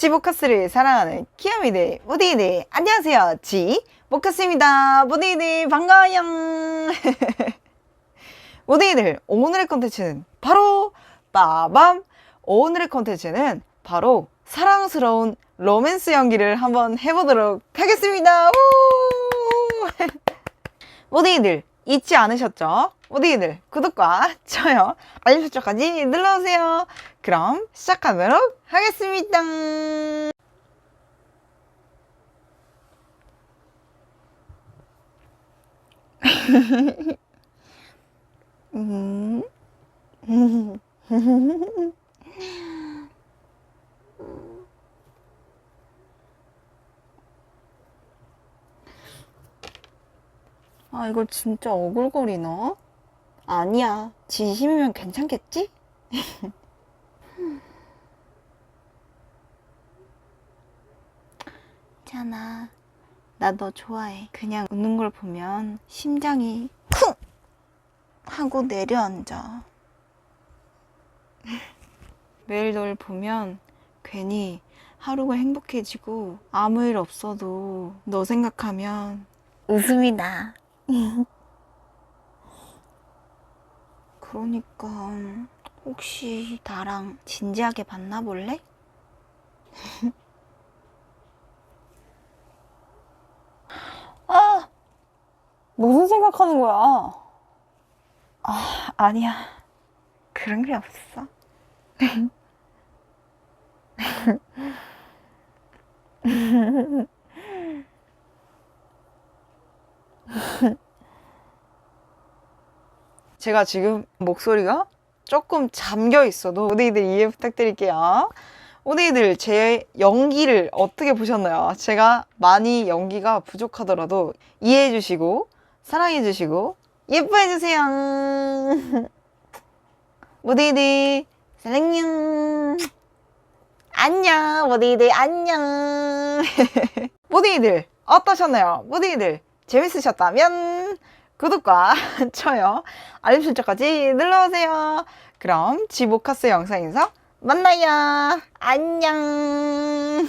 지모카스를 사랑하는 키아미들, 모디들, 안녕하세요. 지, 모카스입니다. 모디들, 반가워요. 모디들, 오늘의 컨텐츠는 바로, 빠밤! 오늘의 컨텐츠는 바로 사랑스러운 로맨스 연기를 한번 해보도록 하겠습니다. 우! 모디들, 잊지 않으셨죠? 모디들, 구독과 좋아요, 알림 설정까지 눌러주세요. 그럼 시작하도록 하겠습니다. 음. 아, 이거 진짜 어글거리나? 아니야. 진심이면 괜찮겠지? 있잖아. 나 너 좋아해. 그냥 웃는 걸 보면 심장이 쿵! 하고 내려앉아. 매일 널 보면 괜히 하루가 행복해지고 아무 일 없어도 너 생각하면 웃음이 나. 그러니까 혹시 나랑 진지하게 만나볼래? 아, 무슨 생각하는 거야? 아, 아니야. 그런 게 없어. 제가 지금 목소리가 조금 잠겨 있어도 오데이들 이해 부탁드릴게요. 오데이들 제 연기를 어떻게 보셨나요? 제가 많이 연기가 부족하더라도 이해해 주시고 사랑해 주시고 예뻐해 주세요. 오데이들 사랑녕. 안녕 모데이들 안녕. 모데이들 어떠셨나요? 모데이들 재밌으셨다면 구독과 좋아요, 알림 설정까지 눌러주세요. 그럼 지모카스 영상에서 만나요. 안녕.